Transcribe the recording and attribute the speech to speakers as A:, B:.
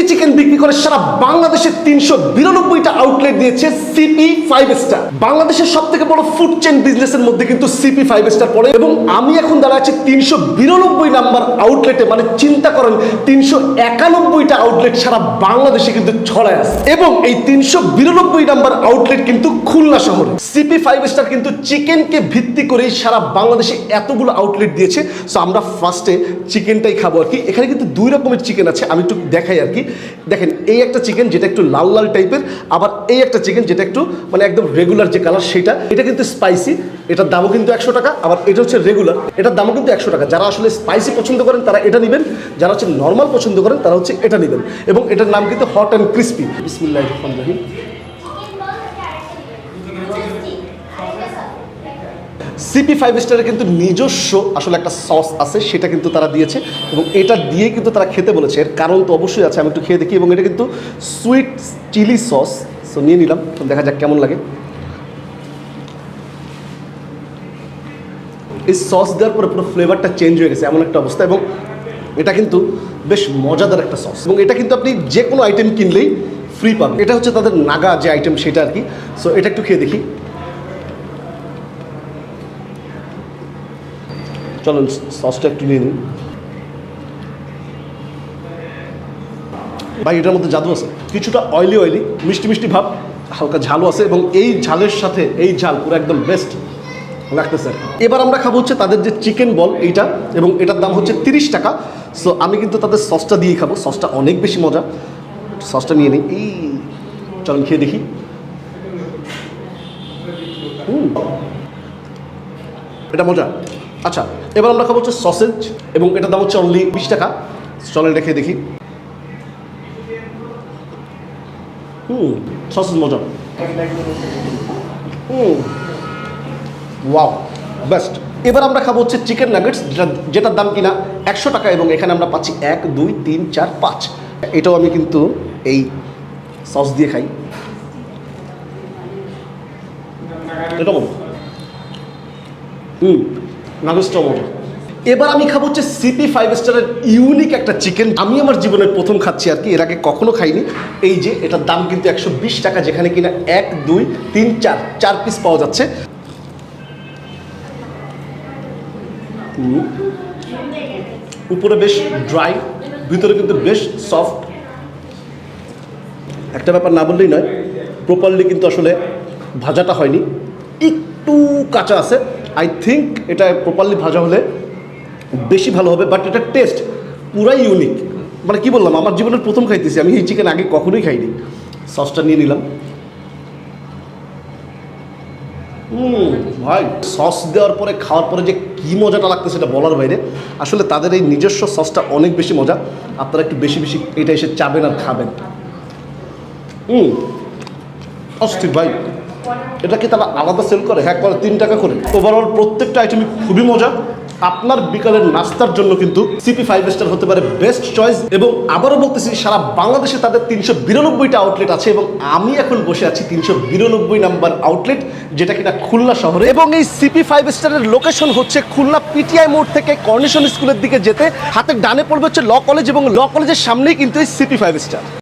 A: Crispy chicken বিক্রি করে সারা বাংলাদেশে তিনশো বিরানব্বইটা আউটলেট দিয়েছে সিপি ফাইভ স্টার বাংলাদেশের সব থেকে বড় ফুড চেন বিজনেসের মধ্যে কিন্তু সিপি ফাইভ স্টার পড়ে এবং আমি এখন দাঁড়াচ্ছি তিনশো বিরানব্বই নাম্বার আউটলেটে মানে চিন্তা করেন, তিনশো একানব্বইটা আউটলেট সারা বাংলাদেশে কিন্তু ছড়ায় আছে। এবং এই তিনশো বিরানব্বই নাম্বার আউটলেট কিন্তু খুলনা শহরে। সিপি ফাইভ স্টার কিন্তু চিকেনকে ভিত্তি করেই সারা বাংলাদেশে এতগুলো আউটলেট দিয়েছে। সো আমরা ফার্স্টে চিকেনটাই খাব আর কি। এখানে কিন্তু দুই রকমের চিকেন আছে, আমি একটু দেখাই আর কি। দেখেন, এই একটা চিকেন যেটা একটু লাল লাল টাইপের আবার এই একটা চিকেন যেটা একটু মানে একদম রেগুলার যে কালার সেটা, এটা কিন্তু স্পাইসি এটার দামও কিন্তু একশো টাকা, আবার এটা হচ্ছে রেগুলার এটার দামও কিন্তু একশো টাকা। যারা আসলে স্পাইসি পছন্দ করেন, তারা এটা নেবেন, যারা হচ্ছে নর্মাল পছন্দ করেন, তারা হচ্ছে এটা নেবেন। এবং এটার নাম কিন্তু হট অ্যান্ড ক্রিস্পি বিসমিল্লাহ রহমান রহিম। সিপি ফাইভ স্টারের কিন্তু নিজস্ব আসলে একটা সস আছে, সেটা কিন্তু তারা দিয়েছে এবং এটা দিয়ে কিন্তু তারা খেতে বলেছে। এর কারণ তো অবশ্যই আছে, আমি একটু খেয়ে দেখি এবং এটা কিন্তু সুইট চিলি সস সো নিয়ে নিলাম দেখা যাক কেমন লাগে। এই সস দেওয়ার পরে পুরো ফ্লেভারটা চেঞ্জ হয়ে গেছে, এমন একটা অবস্থা এবং এটা কিন্তু বেশ মজাদার একটা সস এবং এটা কিন্তু আপনি যে কোনো আইটেম কিনলেই ফ্রি পাবেন। এটা হচ্ছে তাদের নাগা যে আইটেম সেটা আর কি। সো এটা একটু খেয়ে দেখি। চলুন সসটা একটু নিয়ে নিন ভাই, এটার মধ্যে জাদু আছে। কিছুটা অয়েলি অয়েলি মিষ্টি মিষ্টি ভাব, হালকা ঝালও আছে এবং এই ঝালের সাথে এই ঝাল পুরো একদম বেস্ট লাগতেছে। এবার আমরা খাব হচ্ছে তাদের যে চিকেন বল এইটা, এবং এটার দাম হচ্ছে তিরিশ টাকা। সো আমি কিন্তু তাদের সসটা দিয়েই খাব। সসটা অনেক বেশি মজা। সসটা নিয়ে নিই। এই, চলুন, খেয়ে দেখি। এটা মজা। আচ্ছা এবার আমরা খাব হচ্ছে সসেজ এবং এটার দাম হচ্ছে অনলি বিশ টাকা। চলেন রেখে দেখি। হুম সসেজ মজা। হুম ওয়াও বেস্ট এবার আমরা খাব হচ্ছে চিকেন নাগেটস যেটা, যেটার দাম কিনা একশো টাকা এবং এখানে আমরা পাচ্ছি এক, দুই, তিন, চার, পাঁচ। এটাও আমি কিন্তু এই সস দিয়ে খাই। এটা হুম। মজা এবার আমি খাব হচ্ছে সিপি ফাইভ স্টারের ইউনিক একটা চিকেন আমি আমার জীবনের প্রথম খাচ্ছি আর কি, এর আগে কখনো খাইনি। এই যে, এটার দাম কিন্তু একশো বিশ টাকা, যেখানে কিনা এক, দুই, তিন, চার চার পিস পাওয়া যাচ্ছে। উপরে বেশ ড্রাই ভিতরে কিন্তু বেশ সফট একটা ব্যাপার না বললেই নয় প্রপারলি কিন্তু আসলে ভাজাটা হয়নি। একটু কাঁচা আছে। আই থিঙ্ক এটা প্রপারলি ভাজা হলে বেশি ভালো হবে বাট এটা টেস্ট পুরাই ইউনিক মানে কি বললাম, আমার জীবনের প্রথম খাইতেছি, আমি এই চিকেন আগে কখনোই খাইনি। সসটা নিয়ে নিলাম। ভাই সস দেওয়ার পরে, খাওয়ার পরে যে কী মজাটা লাগতেছে সেটা বলার বাইরে। আসলে তাদের এই নিজস্ব সসটা অনেক বেশি মজা। আপনারা একটু বেশি বেশি এটা এসে চাবেন আর খাবেন। হুম, অস্থির ভাই। এটা কি তারা আলাদা সেল করে? হ্যাঁ করে, তিন টাকা করে। ওভারঅল প্রত্যেকটা আইটেমই খুবই মজা। আপনার বিকালের নাস্তার জন্য কিন্তু সিপি ফাইভ স্টার হতে পারে বেস্ট চয়েস এবং আবারও বলতেছি, সারা বাংলাদেশে তাদের তিনশো বিরানব্বইটা আউটলেট আছে এবং আমি এখন বসে আছি তিনশো বিরানব্বই নাম্বার আউটলেট যেটা কিনা খুলনা শহরে। এবং এই সিপি ফাইভ স্টারের লোকেশন হচ্ছে খুলনা পিটিআই মোড় থেকে কর্নেশন স্কুলের দিকে যেতে। হাতে ডানে পড়বে হচ্ছে ল কলেজ এবং ল কলেজের সামনেই কিন্তু এই সিপি ফাইভ স্টার